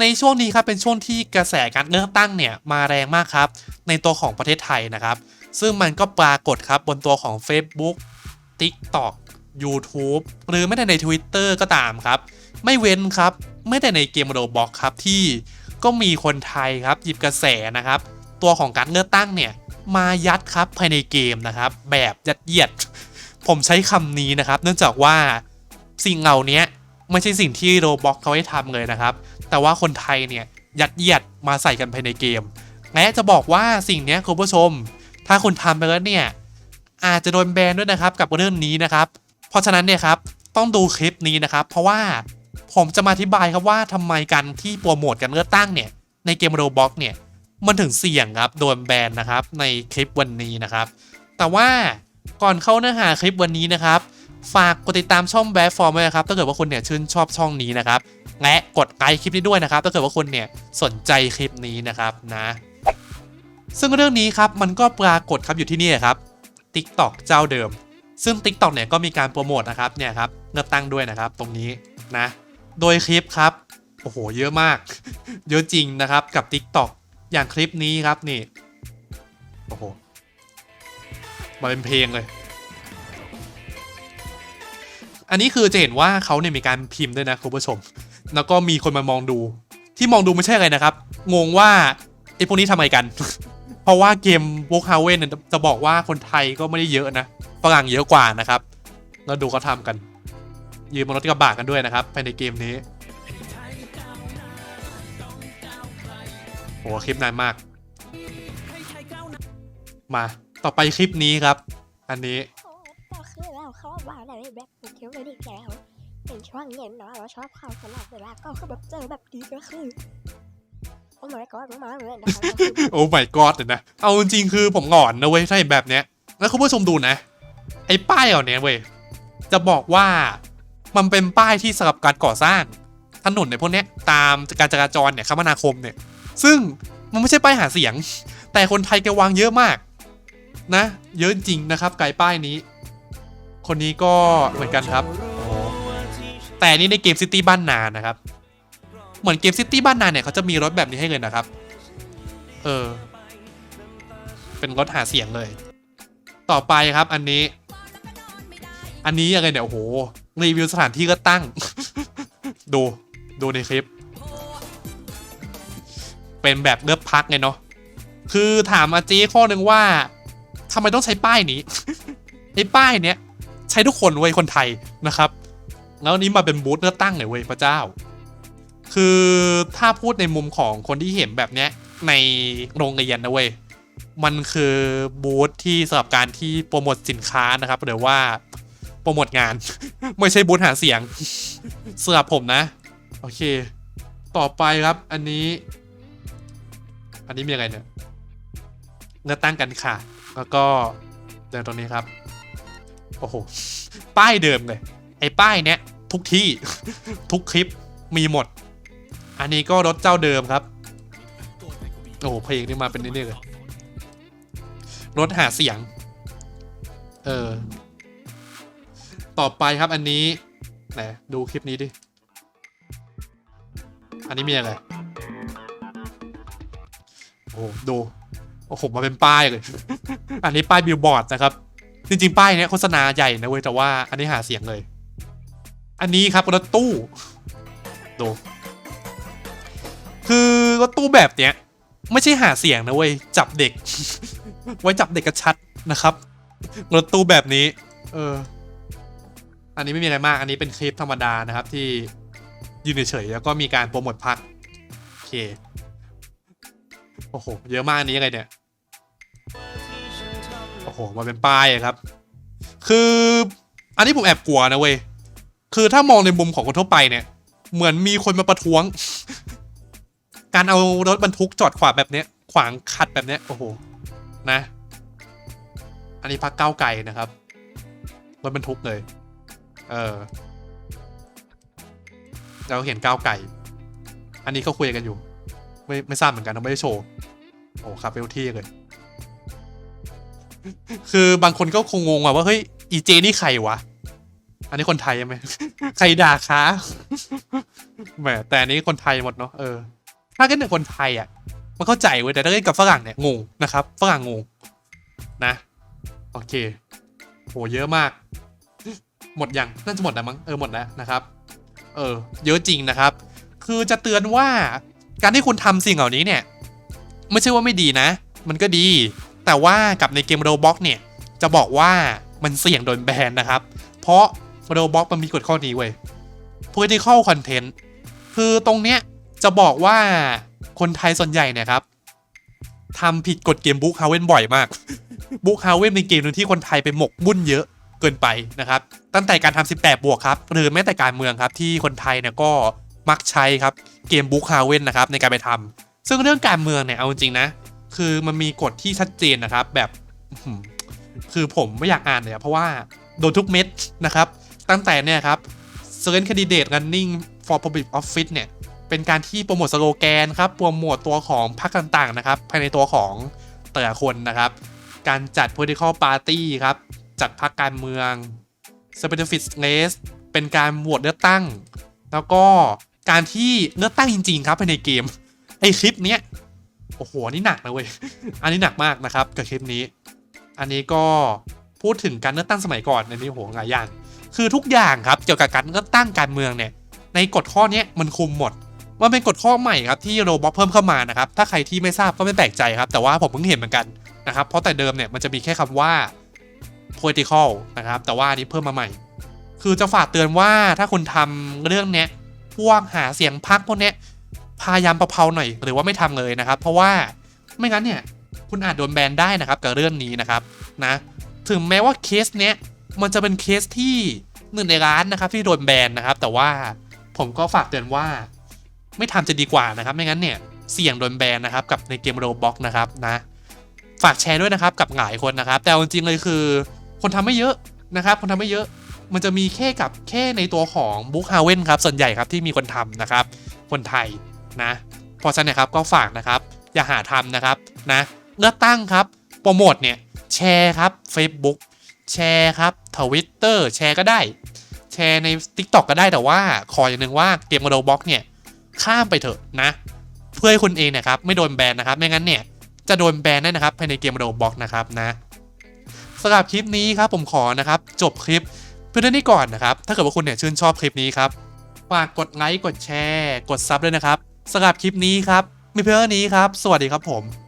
ในช่วงนี้ครับเป็นช่วงที่กระแสการเลือกตั้งเนี่ยมาแรงมากครับ ในตัวของประเทศไทยนะครับ ซึ่งมันก็ปรากฏครับบนตัวของ Facebook TikTok YouTube หรือไม่แต่ใน Twitter ก็ตามครับ ไม่เว้นครับไม่แต่ในเกมโรบอกครับที่ก็มีคนไทยครับหยิบกระแสนะครับ ตัวของการเลือกตั้งเนี่ยมายัดครับภายในเกมนะครับ แบบยัดเยียด ผมใช้คำนี้นะครับ เนื่องจากว่าสิ่งเหล่านี้ ไม่ใช่สิ่งที่โรบ็อกเขาให้ทำเลยนะครับ แต่ว่าคนไทยเนี่ยยัดเยียดมาใส่กันภายในเกม และจะบอกว่าสิ่งนี้คุณผู้ชม ถ้าคุณทำไปแล้วเนี่ยอาจจะโดนแบนด้วยนะครับกับเรื่องนี้นะครับ เพราะฉะนั้นเนี่ยครับต้องดูคลิปนี้นะครับ เพราะว่าผมจะมาอธิบายครับว่าทำไมการที่โปรโมทการเลือกตั้งเนี่ยในเกมโรบ็อกเนี่ยมันถึงเสี่ยงครับโดนแบนนะครับในคลิปวันนี้นะครับ แต่ว่าก่อนเข้าเนื้อหาคลิปวันนี้นะครับ ฝากกดติดตามช่องแบฟฟอร์มไว้นะครับถ้าเกิดว่าคุณเนี่ยชื่นชอบช่องนี้นะครับและกดไลค์คลิปนี้ด้วยนะครับถ้าเกิดว่าคุณเนี่ยสนใจคลิปนี้นะครับนะซึ่งเรื่องนี้ครับมันก็ปรากฏครับอยู่ที่นี่ครับ TikTok เจ้าเดิม ซึ่ง TikTok เนี่ยก็มีการโปรโมทนะครับเนี่ยครับเลือกตั้งด้วยนะครับตรงนี้นะโดยคลิปครับโอ้โหเยอะมาก เยอะจริงนะครับกับ TikTok อย่างคลิปนี้ครับนี่โอ้โหมาเป็นเพลงเลย อันนี้คือจะเห็นว่าเขาเนี่ยมีการพิมพ์ด้วยนะคุณผู้ชม แล้วก็มีคนมามองดู ที่มองดูไม่ใช่อะไรนะครับ งงว่าไอ้พวกนี้ทำไมกัน เพราะว่าเกม w o k h a w e n เนี่ยจะบอกว่าคนไทยก็ไม่ได้เยอะนะฝรั่งเยอะกว่านะครับ แล้วดูเขาทำกัน ยืนบนรถกระบะกันด้วยนะครับภายในเกมนี้โหคลิปนานมาก มาต่อไปคลิปนี้ครับ อันนี้ เป็นช่วงเนาะเราชอบเข้าตลอดเวลาก็คือแบบเจอแบบนี้ก็คือโอ้ my god มากเลยนะคะโอ้ my god เลยนะ เอาจริงคือผมหงอนนะเว้ยถ้าเห็นแบบเนี้ย แล้วคุณผู้ชมดูนะ ไอ้ป้ายเหล่านี้เว้ย จะบอกว่ามันเป็นป้ายที่สำหรับการก่อสร้างถนนในพวกเนี้ยตามการจราจรเนี่ยคมนาคมเนี่ย ซึ่งมันไม่ใช่ป้ายหาเสียง แต่คนไทยแกวางเยอะมาก นะ เยอะจริงนะครับไกลป้ายนี้ คนนี้ก็เหมือนกันครับ แต่นี่ในเกมซิตี้บ้านนานะครับ เหมือนเกมซิตี้บ้านนาเนี่ยเขาจะมีรถแบบนี้ให้เลยนะครับ เออ เป็นรถหาเสียงเลย ต่อไปครับอันนี้ อันนี้ยังไงเนี่ยโอ้โหรีวิวสถานที่ก็ตั้ง ดูดูในคลิป เป็นแบบเลือกพักไงเนาะคือถามอาจีข้อหนึ่งว่าทำไมต้องใช้ป้ายนี้ไอ้ป้ายเนี้ยใช้ทุกคนเว้ยคนไทยนะครับ แล้วนนี้มาเป็นบูธเลือกตั้งเลยเว้ยพระเจ้า คือถ้าพูดในมุมของคนที่เห็นแบบเนี้ยในโรงเรียนนะเว้ยมันคือบูธที่สำหรับการที่โปรโมทสินค้านะครับหรือว่าโปรโมทงาน ไม่ใช่บูธหาเสียงสำหรับผมนะ โอเค ต่อไปครับอันนี้ อันนี้มีอะไรเนี่ยเลือกตั้งกันค่ะ แล้วก็เดินตรงนี้ครับ โอ้โห ป้ายเดิมเลย ไอ้ป้ายเนี้ย ทุกที่ ทุกคลิปมีหมด อันนี้ก็รถเจ้าเดิมครับ โอ้โหเพลงนี่มาเป็นนี่เลยรถหาเสียง เออ ต่อไปครับอันนี้ไหนดูคลิปนี้ดิ อันนี้มีอะไร โอ้โหดู โอ้โหมาเป็นป้ายเลย อันนี้ป้ายบิลบอร์ดนะครับ จริงๆ ป้ายเนี้ยโฆษณาใหญ่นะเว้ยแต่ว่าอันนี้หาเสียงเลย อันนี้ครับรถตู้ดูคือรถตู้แบบเนี้ย ไม่ใช่หาเสียงนะเว้ยจับเด็ก ไว้จับเด็กกระชัดนะครับรถตู้แบบนี้ เออ อันนี้ไม่มีอะไรมาก อันนี้เป็นคลิปธรรมดานะครับ ที่ยืนเฉยๆแล้วก็มีการโปรโมทพักโอเคโอ้โหเยอะมากอันนี้ยังไงเนี่ยโอ้โหมาเป็นป้ายครับ คือ อันนี้ผมแอบกลัวนะเว้ย คือถ้ามองในมุมของคนทั่วไปเนี่ย เหมือนมีคนมาประท้วง การเอารถบรรทุกจอดขวางแบบเนี้ย ขวางขัดแบบเนี้ย โอ้โห นะ อันนี้พักเก้าวไก่นะครับ รถบรรทุกเลย เออ เราเห็นก้าวไก่ อันนี้เขาคุยกันอยู่ ไม่ไม่ทราบเหมือนกันนะไม่ได้โชว์ โอ้ครับเวลที่เลย คือบางคนก็คงงงอะว่าเฮ้ยอีเจนี่ใครวะ อันนี้คนไทยใช่ไหมใครด่าค้าแหมแต่อันนี้คนไทยหมดเนาะเออ ถ้าเกิดเป็นคนไทยอะ มันเข้าใจเว้ยแต่ถ้าเล่นกับฝรั่งเนี่ยงงนะครับฝรั่งงงนะโอเคโหเยอะมาก หมดยังน่าจะหมดแล้วมั้งเออหมดแล้วนะครับ เออ เยอะจริงนะครับ คือจะเตือนว่าการที่คุณทำสิ่งเหล่านี้เนี่ย ไม่ใช่ว่าไม่ดีนะ มันก็ดี แต่ว่ากับในเกม Roblox เนี่ย จะบอกว่ามันเสี่ยงโดนแบนนะครับ เพราะ Roblox มันมีกฎข้อนี้เว้ย political content คือตรงเนี้ยจะบอกว่าคนไทยส่วนใหญ่เนี่ยครับทำผิดกฎเกมบุ๊กฮาเวนบ่อยมากบุ๊กฮาเวนเป็นเกมหนึงที่คนไทยไปหมกมุ่นเยอะเกินไปนะครับ ตั้งแต่การทำ18 บวกครับ หรือแม้แต่การเมืองครับ ที่คนไทยเนี่ยก็มักใช้ครับเกมบุ๊กฮาเวนนะครับในการไปทำซึ่งเรื่องการเมืองเนี่ยเอาจริงนะ คือมันมีกฎที่ชัดเจนนะครับ แบบ คือผมไม่อยากอ่านเลยเพราะว่าโดนทุกเม็ดนะครับ ตั้งแต่เนี่ยครับ s e r e n Candidate Running for Public Office เนี่ย เป็นการที่โปรโมทสโลแกนครับ โปรโมทตัวของพรรคต่างๆนะครับ ภายในตัวของแต่ละคนนะครับ การจัด political party ครับ จัดพรรคการเมือง specific race เป็นการโหวตเลือกตั้ง แล้วก็การที่เลือกตั้งจริง ๆ ครับภายในเกม ไอคลิปเนี้ย โอ้โหนนี่หนักนะเว้ย อันนี้หนักมากนะครับกับคลิปนี้ อันนี้ก็พูดถึงการเลือกตั้งสมัยก่อน อันนี้โหหลายอย่าง คือทุกอย่างครับเกี่ยวกับการเลือกตั้งการเมืองเนี่ยในกฎข้อนี้มันคุมหมดมันเป็นกฎข้อใหม่ครับที่โรบอทเพิ่มเข้ามานะครับถ้าใครที่ไม่ทราบก็ไม่แปลกใจครับ แต่ว่าผมเพิ่งเห็นเหมือนกันนะครับเพราะแต่เดิมเนี่ยมันจะมีแค่คำว่า political นะครับแต่ว่านี้เพิ่มมาใหม่ คือจะฝากเตือนว่าถ้าคุณทำเรื่องเนี้ยพวกหาเสียงพักพวกเนี้ยพยายามประเพราหน่อยหรือว่าไม่ทำเลยนะครับ เพราะว่าไม่งั้นเนี่ยคุณอาจโดนแบนได้นะครับกับเรื่องนี้นะครับนะถึงแม้ว่าเคสเนี้ย มันจะเป็นเคสที่หนึ่งในร้านนะครับที่โดนแบนนะครับ แต่ว่าผมก็ฝากเตือนว่า ไม่ทำจะดีกว่านะครับ ไม่งั้นเนี่ยเสี่ยงโดนแบนนะครับกับในเกมโรบ็อกนะครับนะฝากแชร์ด้วยนะครับกับหลายคนนะครับ แต่จริงๆเลยคือ คนทำไม่เยอะนะครับ คนทำไม่เยอะมันจะมีแค่กับแค่ในตัวของบุ๊กฮาเว่นครับส่วนใหญ่ครับที่มีคนทำนะครับ คนไทยนะเพราะฉะนั้นครับก็ฝากนะครับ อย่าหาทำนะครับนะเลือกตั้งครับโปรโมทเนี่ยแชร์ครับ Facebook แชร์ครับ ทวิตเตอร์แชร์ก็ได้ แชร์ใน TikTok ก็ได้แต่ว่า ขออย่างหนึ่งว่าเกมโรบ็อกเนี่ยข้ามไปเถอะนะ เพื่อให้คุณเองเนะครับไม่โดนแบนนะครับไม่งั้นเนี่ยจะโดนแบนได้นะครับภายในเกมโรบ็อกนะครับนะสำหรับคลิปนี้ครับผมขอนะครับจบคลิปเพื่อนนี้ก่อนนะครับ ถ้าเกิดว่าคุณเนี่ยชื่นชอบคลิปนี้ครับฝากกดไลค์กดแชร์ กดซับด้วยนะครับสำหรับคลิปนี้ครับมีเพื่อนนี้ครับ สวัสดีครับผม